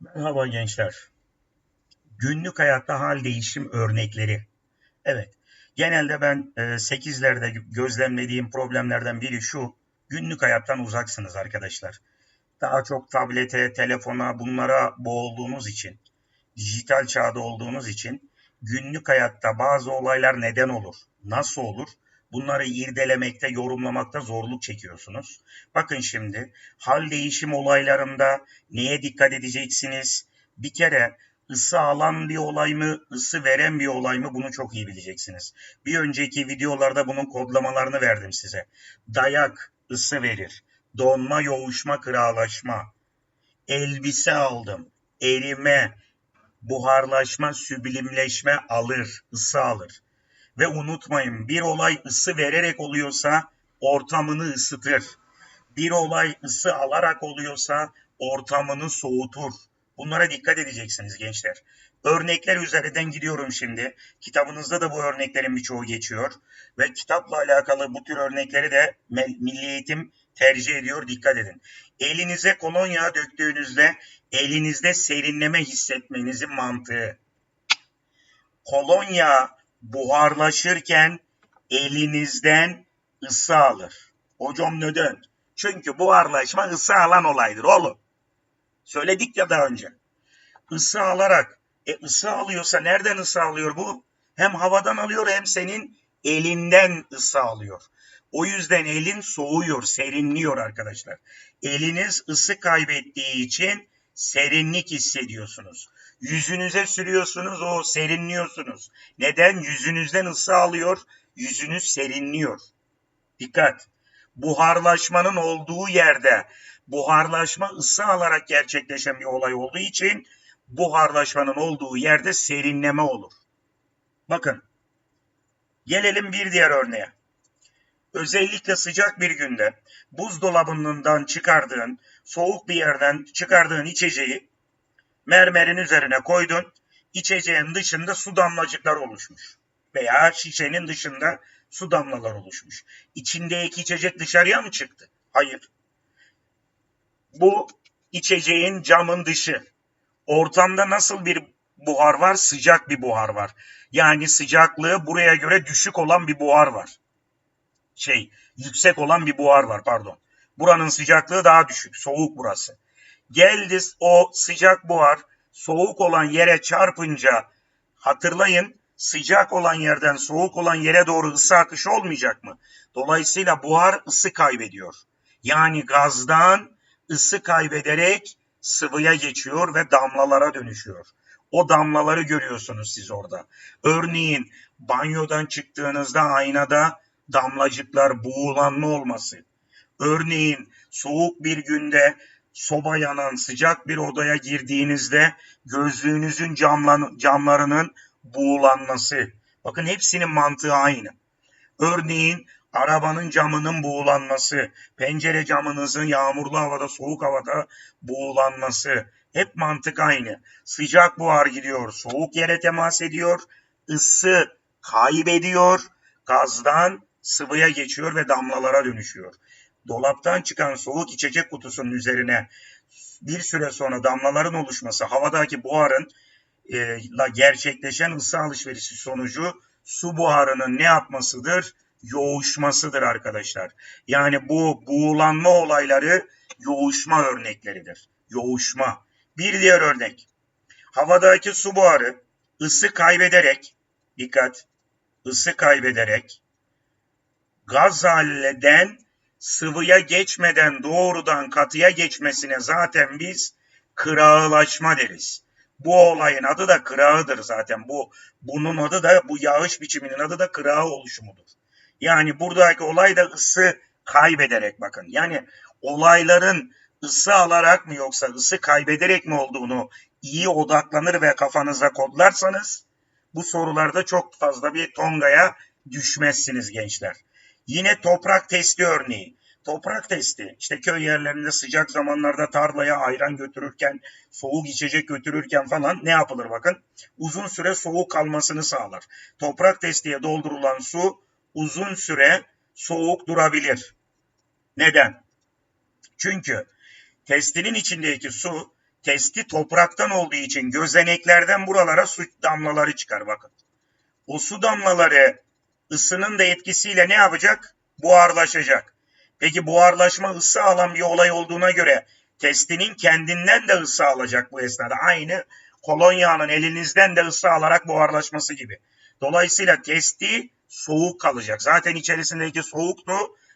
Merhaba gençler. Günlük hayatta hal değişim örnekleri. Evet, genelde ben e, 8'lerde gözlemlediğim problemlerden biri şu. Günlük hayattan uzaksınız arkadaşlar. Daha çok tablete, telefona bunlara boğulduğunuz için, dijital çağda olduğunuz için günlük hayatta bazı olaylar neden olur? Nasıl olur? Bunları irdelemekte, yorumlamakta zorluk çekiyorsunuz. Bakın şimdi hal değişim olaylarında neye dikkat edeceksiniz? Bir kere ısı alan bir olay mı, ısı veren bir olay mı bunu çok iyi bileceksiniz. Bir önceki videolarda bunun kodlamalarını verdim size. Dayak ısı verir. Donma, yoğuşma, kıralaşma. Elbise aldım. Erime, buharlaşma, süblimleşme alır, ısı alır. Ve unutmayın bir olay ısı vererek oluyorsa ortamını ısıtır. Bir olay ısı alarak oluyorsa ortamını soğutur. Bunlara dikkat edeceksiniz gençler. Örnekler üzerinden gidiyorum şimdi. Kitabınızda da bu örneklerin birçoğu geçiyor. Ve kitapla alakalı bu tür örnekleri de Milli Eğitim tercih ediyor. Dikkat edin. Elinize kolonya döktüğünüzde elinizde serinleme hissetmenizin mantığı. Kolonya buharlaşırken elinizden ısı alır. Hocam neden? Çünkü buharlaşma ısı alan olaydır oğlum. Söyledik ya daha önce. Isı alarak, e ısı alıyorsa nereden ısı alıyor bu? Hem havadan alıyor hem senin elinden ısı alıyor. O yüzden elin soğuyor, serinliyor arkadaşlar. Eliniz ısı kaybettiği için serinlik hissediyorsunuz. Yüzünüze sürüyorsunuz, o serinliyorsunuz. Neden? Yüzünüzden ısı alıyor, yüzünüz serinliyor. Dikkat! Buharlaşmanın olduğu yerde buharlaşma ısı alarak gerçekleşen bir olay olduğu için buharlaşmanın olduğu yerde serinleme olur. Bakın, gelelim bir diğer örneğe. Özellikle sıcak bir günde buzdolabından çıkardığın, soğuk bir yerden çıkardığın içeceği mermerin üzerine koydun. İçeceğin dışında su damlacıklar oluşmuş. Veya şişenin dışında su damlalar oluşmuş. İçindeki içecek dışarıya mı çıktı? Hayır. Bu içeceğin camın dışı. Ortamda nasıl bir buhar var? Sıcak bir buhar var. Yani sıcaklığı buraya göre düşük olan bir buhar var. Şey, yüksek olan bir buhar var pardon. Buranın sıcaklığı daha düşük. Soğuk burası. Geldi o sıcak buhar soğuk olan yere çarpınca hatırlayın sıcak olan yerden soğuk olan yere doğru ısı akışı olmayacak mı? Dolayısıyla buhar ısı kaybediyor. Yani gazdan ısı kaybederek sıvıya geçiyor ve damlalara dönüşüyor. O damlaları görüyorsunuz siz orada. Örneğin banyodan çıktığınızda aynada damlacıklar buğulanma olması. Örneğin soğuk bir günde soba yanan sıcak bir odaya girdiğinizde gözlüğünüzün camlan, camlarının buğulanması. Bakın hepsinin mantığı aynı. Örneğin arabanın camının buğulanması, pencere camınızın yağmurlu havada, soğuk havada buğulanması. Hep mantık aynı. Sıcak buhar gidiyor, soğuk yere temas ediyor, ısı kaybediyor, gazdan sıvıya geçiyor ve damlalara dönüşüyor dolaptan çıkan soğuk içecek kutusunun üzerine bir süre sonra damlaların oluşması havadaki buharın e, gerçekleşen ısı alışverişi sonucu su buharının ne yapmasıdır? Yoğuşmasıdır arkadaşlar. Yani bu buğulanma olayları yoğuşma örnekleridir. Yoğuşma. Bir diğer örnek. Havadaki su buharı ısı kaybederek, dikkat, ısı kaybederek gaz halleden sıvıya geçmeden doğrudan katıya geçmesine zaten biz kırağılaşma deriz. Bu olayın adı da kırağıdır zaten. Bu bunun adı da bu yağış biçiminin adı da kırağı oluşumudur. Yani buradaki olay da ısı kaybederek bakın. Yani olayların ısı alarak mı yoksa ısı kaybederek mi olduğunu iyi odaklanır ve kafanıza kodlarsanız bu sorularda çok fazla bir tongaya düşmezsiniz gençler. Yine toprak testi örneği. Toprak testi. İşte köy yerlerinde sıcak zamanlarda tarlaya ayran götürürken, soğuk içecek götürürken falan ne yapılır bakın? Uzun süre soğuk kalmasını sağlar. Toprak testiye doldurulan su uzun süre soğuk durabilir. Neden? Çünkü testinin içindeki su Testi topraktan olduğu için gözeneklerden buralara su damlaları çıkar bakın. O su damlaları ısının da etkisiyle ne yapacak? Buharlaşacak. Peki buharlaşma ısı alan bir olay olduğuna göre testinin kendinden de ısı alacak bu esnada. Aynı kolonyanın elinizden de ısı alarak buharlaşması gibi. Dolayısıyla testi soğuk kalacak. Zaten içerisindeki soğuktu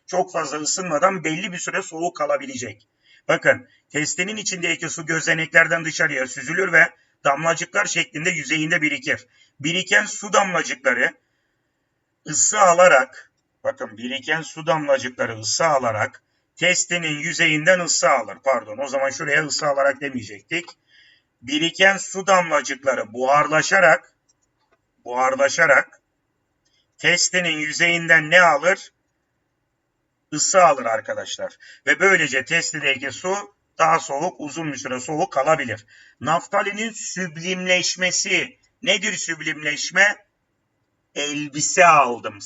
çok fazla ısınmadan belli bir süre soğuk kalabilecek. Bakın testinin içindeki su gözeneklerden dışarıya süzülür ve damlacıklar şeklinde yüzeyinde birikir. Biriken su damlacıkları ısı alarak bakın biriken su damlacıkları ısı alarak testinin yüzeyinden ısı alır. Pardon o zaman şuraya ısı alarak demeyecektik. Biriken su damlacıkları buharlaşarak buharlaşarak testinin yüzeyinden ne alır? Isı alır arkadaşlar. Ve böylece testideki su daha soğuk, uzun bir süre soğuk kalabilir. Naftalinin süblimleşmesi. Nedir süblimleşme? Elbise aldım.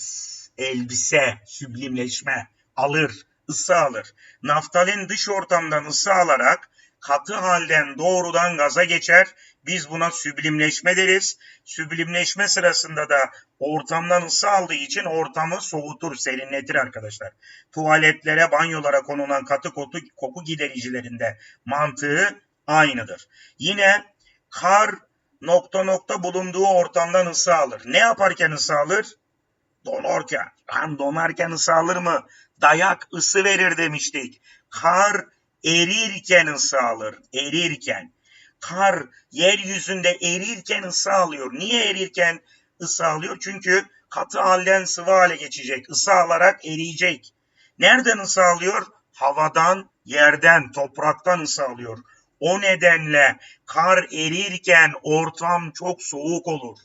Elbise, süblimleşme. Alır, ısı alır. Naftalin dış ortamdan ısı alarak katı halden doğrudan gaza geçer. Biz buna süblimleşme deriz. Süblimleşme sırasında da ortamdan ısı aldığı için ortamı soğutur, serinletir arkadaşlar. Tuvaletlere, banyolara konulan katı koku, koku gidericilerinde mantığı aynıdır. Yine kar nokta nokta bulunduğu ortamdan ısı alır. Ne yaparken ısı alır? Donarken. Lan donarken ısı alır mı? Dayak ısı verir demiştik. Kar erirken ısı alır. Erirken. Kar yeryüzünde erirken ısı alıyor. Niye erirken ısı alıyor? Çünkü katı halden sıvı hale geçecek. Isı alarak eriyecek. Nereden ısı alıyor? Havadan, yerden, topraktan ısı alıyor. O nedenle kar erirken ortam çok soğuk olur.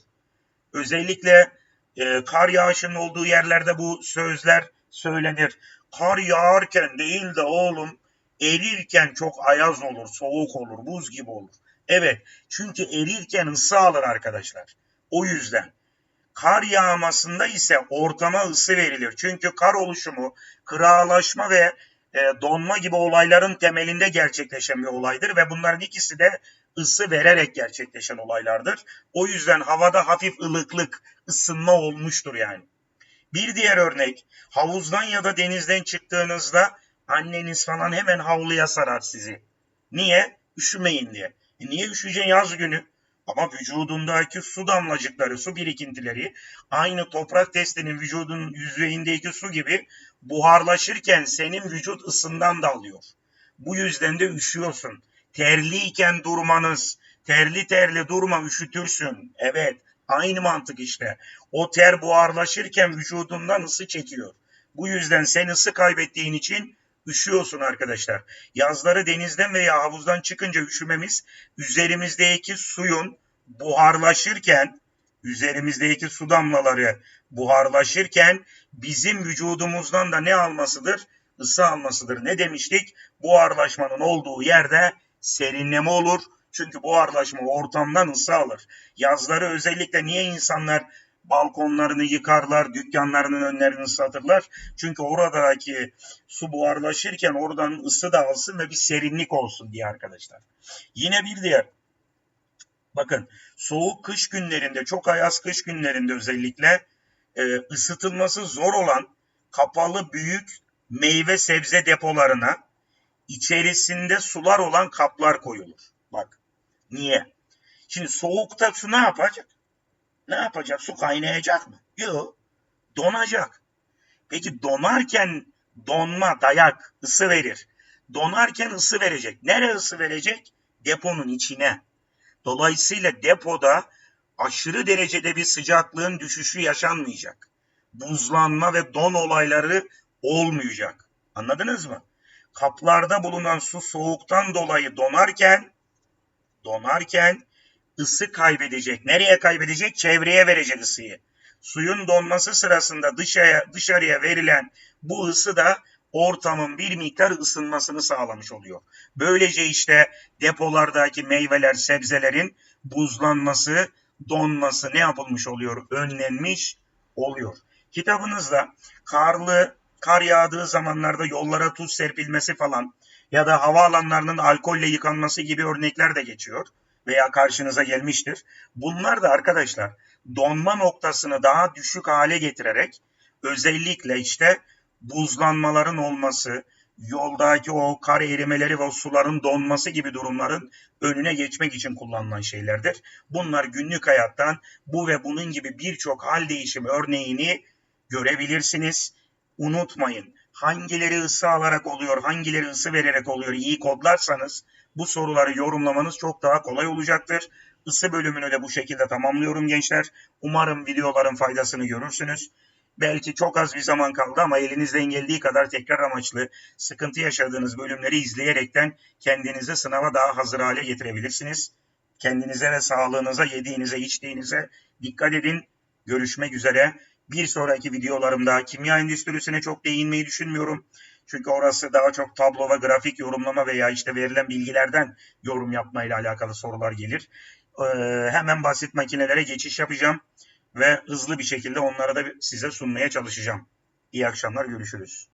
Özellikle e, kar yağışının olduğu yerlerde bu sözler söylenir. Kar yağarken değil de oğlum erirken çok ayaz olur, soğuk olur, buz gibi olur. Evet çünkü erirken ısı alır arkadaşlar. O yüzden. Kar yağmasında ise ortama ısı verilir. Çünkü kar oluşumu, kıralaşma ve e, donma gibi olayların temelinde gerçekleşen bir olaydır ve bunların ikisi de ısı vererek gerçekleşen olaylardır. O yüzden havada hafif ılıklık, ısınma olmuştur yani. Bir diğer örnek, havuzdan ya da denizden çıktığınızda anneniz falan hemen havluya sarar sizi. Niye? Üşümeyin diye. E niye üşüyeceksin yaz günü? Ama vücudundaki su damlacıkları, su birikintileri aynı toprak testinin vücudun yüzeyindeki su gibi buharlaşırken senin vücut ısından da alıyor. Bu yüzden de üşüyorsun. Terliyken durmanız, terli terli durma üşütürsün. Evet, aynı mantık işte. O ter buharlaşırken vücudundan ısı çekiyor. Bu yüzden sen ısı kaybettiğin için üşüyorsun arkadaşlar. Yazları denizden veya havuzdan çıkınca üşümemiz üzerimizdeki suyun buharlaşırken üzerimizdeki su damlaları buharlaşırken bizim vücudumuzdan da ne almasıdır? Isı almasıdır. Ne demiştik? Buharlaşmanın olduğu yerde serinleme olur. Çünkü buharlaşma ortamdan ısı alır. Yazları özellikle niye insanlar balkonlarını yıkarlar, dükkanlarının önlerini ıslatırlar. Çünkü oradaki su buharlaşırken oradan ısı da alsın ve bir serinlik olsun diye arkadaşlar. Yine bir diğer bakın soğuk kış günlerinde çok ayaz kış günlerinde özellikle e, ısıtılması zor olan kapalı büyük meyve sebze depolarına içerisinde sular olan kaplar koyulur. Bak niye? Şimdi soğukta su ne yapacak? Ne yapacak? Su kaynayacak mı? Yok. Donacak. Peki donarken donma, dayak, ısı verir. Donarken ısı verecek. Nereye ısı verecek? Deponun içine. Dolayısıyla depoda aşırı derecede bir sıcaklığın düşüşü yaşanmayacak. Buzlanma ve don olayları olmayacak. Anladınız mı? Kaplarda bulunan su soğuktan dolayı donarken donarken ısı kaybedecek. Nereye kaybedecek? Çevreye verecek ısıyı. Suyun donması sırasında dışarıya, dışarıya verilen bu ısı da ortamın bir miktar ısınmasını sağlamış oluyor. Böylece işte depolardaki meyveler, sebzelerin buzlanması, donması ne yapılmış oluyor? Önlenmiş oluyor. Kitabınızda karlı, kar yağdığı zamanlarda yollara tuz serpilmesi falan ya da havaalanlarının alkolle yıkanması gibi örnekler de geçiyor veya karşınıza gelmiştir. Bunlar da arkadaşlar donma noktasını daha düşük hale getirerek özellikle işte buzlanmaların olması, yoldaki o kar erimeleri ve suların donması gibi durumların önüne geçmek için kullanılan şeylerdir. Bunlar günlük hayattan bu ve bunun gibi birçok hal değişimi örneğini görebilirsiniz. Unutmayın hangileri ısı alarak oluyor, hangileri ısı vererek oluyor iyi kodlarsanız bu soruları yorumlamanız çok daha kolay olacaktır. Isı bölümünü de bu şekilde tamamlıyorum gençler. Umarım videoların faydasını görürsünüz. Belki çok az bir zaman kaldı ama elinizden geldiği kadar tekrar amaçlı sıkıntı yaşadığınız bölümleri izleyerekten kendinizi sınava daha hazır hale getirebilirsiniz. Kendinize ve sağlığınıza, yediğinize, içtiğinize dikkat edin. Görüşmek üzere. Bir sonraki videolarımda kimya endüstrisine çok değinmeyi düşünmüyorum. Çünkü orası daha çok tablo ve grafik yorumlama veya işte verilen bilgilerden yorum yapmayla alakalı sorular gelir. Ee, hemen basit makinelere geçiş yapacağım ve hızlı bir şekilde onları da size sunmaya çalışacağım. İyi akşamlar, görüşürüz.